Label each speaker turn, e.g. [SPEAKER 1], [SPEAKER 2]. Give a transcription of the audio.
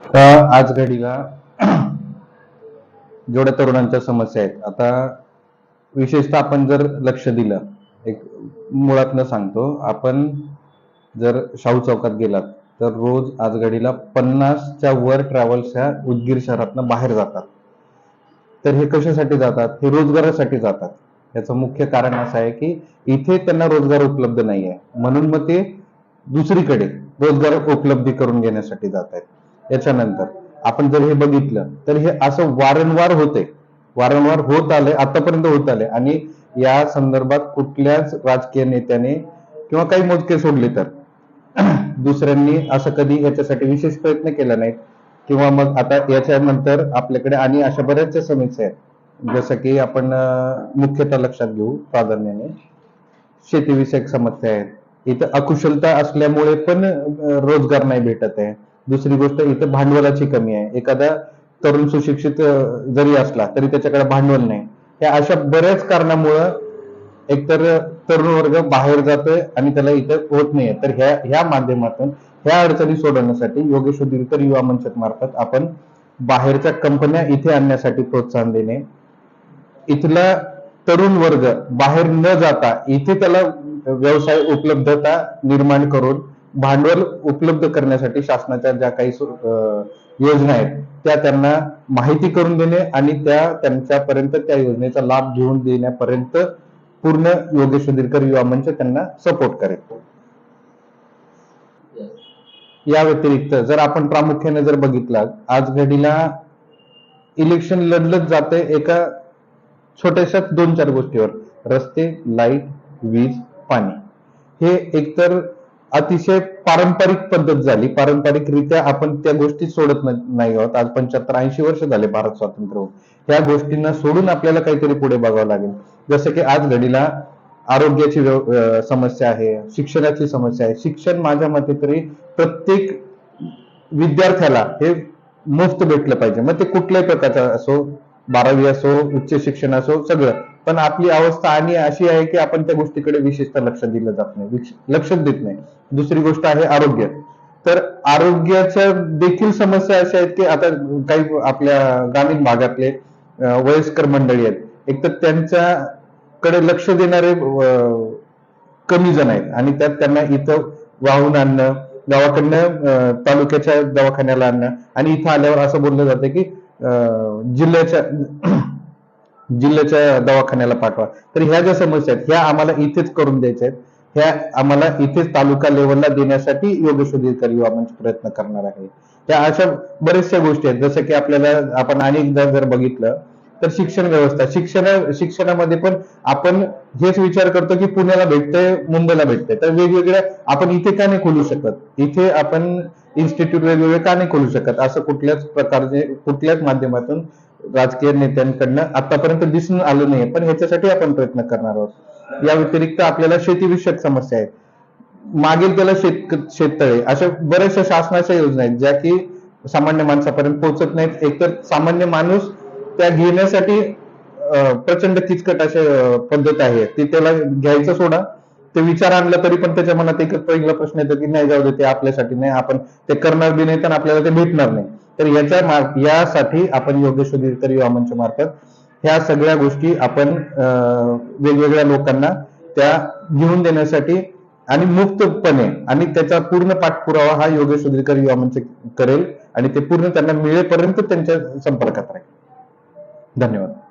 [SPEAKER 1] आता आज घडीला जेवढ्या तरुणांच्या समस्या आहेत आता विशेषतः आपण जर लक्ष दिलं एक मुळातनं सांगतो आपण जर शाहू चौकात गेलात तर रोज आज घडीला पन्नासच्या वर ट्रॅव्हल्स ह्या उदगीर शहरातनं बाहेर जातात. तर हे कशासाठी जातात? हे रोजगारासाठी जातात. याचं मुख्य कारण असं आहे की इथे त्यांना रोजगार उपलब्ध नाही आहे म्हणून मग ते दुसरीकडे रोजगार उपलब्धी करून घेण्यासाठी जात आहेत याच्यानंतर. आपण जर हे बघितलं तर हे असं वारंवार होते वारंवार होत आले आतापर्यंत होत आले आणि या संदर्भात कुठल्याच राजकीय नेत्याने किंवा काही मोजके सोडले तर. दुसऱ्यांनी असं कधी याच्यासाठी विशेष प्रयत्न केला नाही. किंवा मग आता याच्यानंतर आपल्याकडे आणि अशा बऱ्याचशा समस्या आहेत. जसं की आपण मुख्यतः लक्षात घेऊ प्राधान्याने. शेतीविषयक समस्या आहेत. इथं अकुशलता असल्यामुळे पण रोजगार नाही भेटत आहे. दुसरी गोष्ट इथं भांडवलाची कमी आहे. एखादा तरुण सुशिक्षित जरी असला तरी त्याच्याकडे भांडवल नाही. या अशा बऱ्याच कारणामुळं एकतर तरुण वर्ग बाहेर जातोय आणि त्याला इथं होत नाहीये. तर ह्या ह्या माध्यमातून ह्या अडचणी सोडवण्यासाठी योगेश उदिरकर युवा मंचक मार्फत आपण बाहेरच्या कंपन्या इथे आणण्यासाठी प्रोत्साहन देणे. इथला तरुण वर्ग बाहेर न जाता इथे त्याला व्यवसाय उपलब्धता निर्माण करून भांडवल उपलब्ध करण्यासाठी शासनाच्या ज्या काही योजना आहेत त्या त्यांना माहिती करून देणे आणि त्या त्यांच्यापर्यंत त्या योजनेचा लाभ घेऊन देण्यापर्यंत पूर्ण योगेश उदिरकर युवा मंच त्यांना सपोर्ट करेल. या व्यतिरिक्त जर आपण प्रामुख्याने जर बघितला आज घडीला इलेक्शन लढलत जाते एका छोट्याशा दोन चार गोष्टीवर रस्ते लाइट वीज पाणी. हे एकतर अतिशय पारंपरिक पद्धत झाली. पारंपरिकरित्या आपण त्या गोष्टी सोडत नाही आहोत. आज पंच्याहत्तर ऐंशी वर्ष झाले भारत स्वातंत्र्य होऊन. ह्या गोष्टींना सोडून आपल्याला काहीतरी पुढे बघावं लागेल. जसं की आज घडीला आरोग्याची समस्या आहे शिक्षणाची समस्या आहे. शिक्षण माझ्या मते तरी प्रत्येक विद्यार्थ्याला हे मुफ्त भेटलं पाहिजे. मग ते कुठल्याही प्रकारचं असो बारावी असो उच्च शिक्षण असो सगळं. पण आपली अवस्था आणि अशी आहे की आपण त्या गोष्टीकडे विशेषतः लक्ष दिलं जात नाही. लक्ष लक्षच देत नाही. दुसरी गोष्ट आहे आरोग्य. तर आरोग्याच्या देखील समस्या अशा आहेत की आता काही आपल्या ग्रामीण भागातले वयस्कर मंडळी आहेत. एक तर त्यांच्याकडे लक्ष देणारे अं, कमी जण आहेत. आणि त्यात त्यांना इथं वाहून आणणं गावाकडनं तालुक्याच्या दवाखान्याला आणणं. आणि इथं आल्यावर असं बोललं जातं की जिल्ह्याच्या जिल्ह्याच्या दवाखान्याला पाठवा. तर ह्या ज्या समस्या आहेत ह्या आम्हाला इथेच करून द्यायच्या आहेत. ह्या आम्हाला इथेच तालुका लेवलला देण्यासाठी योगेश उदयकर युवा मंच प्रयत्न करणार आहे. त्या अशा बऱ्याचशा गोष्टी आहेत. जसं की आपल्याला आपण अनेकदा जर बघितलं तर शिक्षण व्यवस्था शिक्षण शिक्षणामध्ये पण आपण हेच विचार करतो की पुण्याला भेटतंय मुंबईला भेटतंय. तर वेगवेगळ्या आपण इथे का नाही खोलू शकत? इथे आपण इन्स्टिट्यूट वेगवेगळे का नाही खोलू शकत? असं कुठल्याच प्रकारचे कुठल्याच माध्यमातून राजकीय नेत्यांकडनं आतापर्यंत दिसून आलं नाही पण ह्याच्यासाठी आपण प्रयत्न करणार आहोत. या व्यतिरिक्त आपल्याला शेतीविषयक समस्या आहेत. मागील त्याला शेत शेततळे अशा बऱ्याचशा शासनाच्या योजना आहेत ज्या की सामान्य माणसापर्यंत पोहोचत नाहीत. एकतर सामान्य माणूस त्या घेण्यासाठी अं, प्रचंड किचकट अशी पद्धत आहे. ती त्याला घ्यायचं सोडा. ते विचार आणला तरी पण त्याच्या मनात एक पहिला प्रश्न येतो की नाही जाऊ दे ते आपल्यासाठी नाही. आपण ते करणार बी नाही तर आपल्याला ते भेटणार नाही. तर याच्या मार्फ यासाठी आपण योगेश्वरी उदयकर युवा मंच मार्फत ह्या सगळ्या गोष्टी आपण अं, वेगवेगळ्या लोकांना त्या घेऊन देण्यासाठी आणि मुक्तपणे आणि त्याचा पूर्ण पाठपुरावा हा योगेश सुधीरकर युवा मंच करेल आणि ते पूर्ण त्यांना मिळेपर्यंत त्यांच्या संपर्कात राहील. धन्यवाद.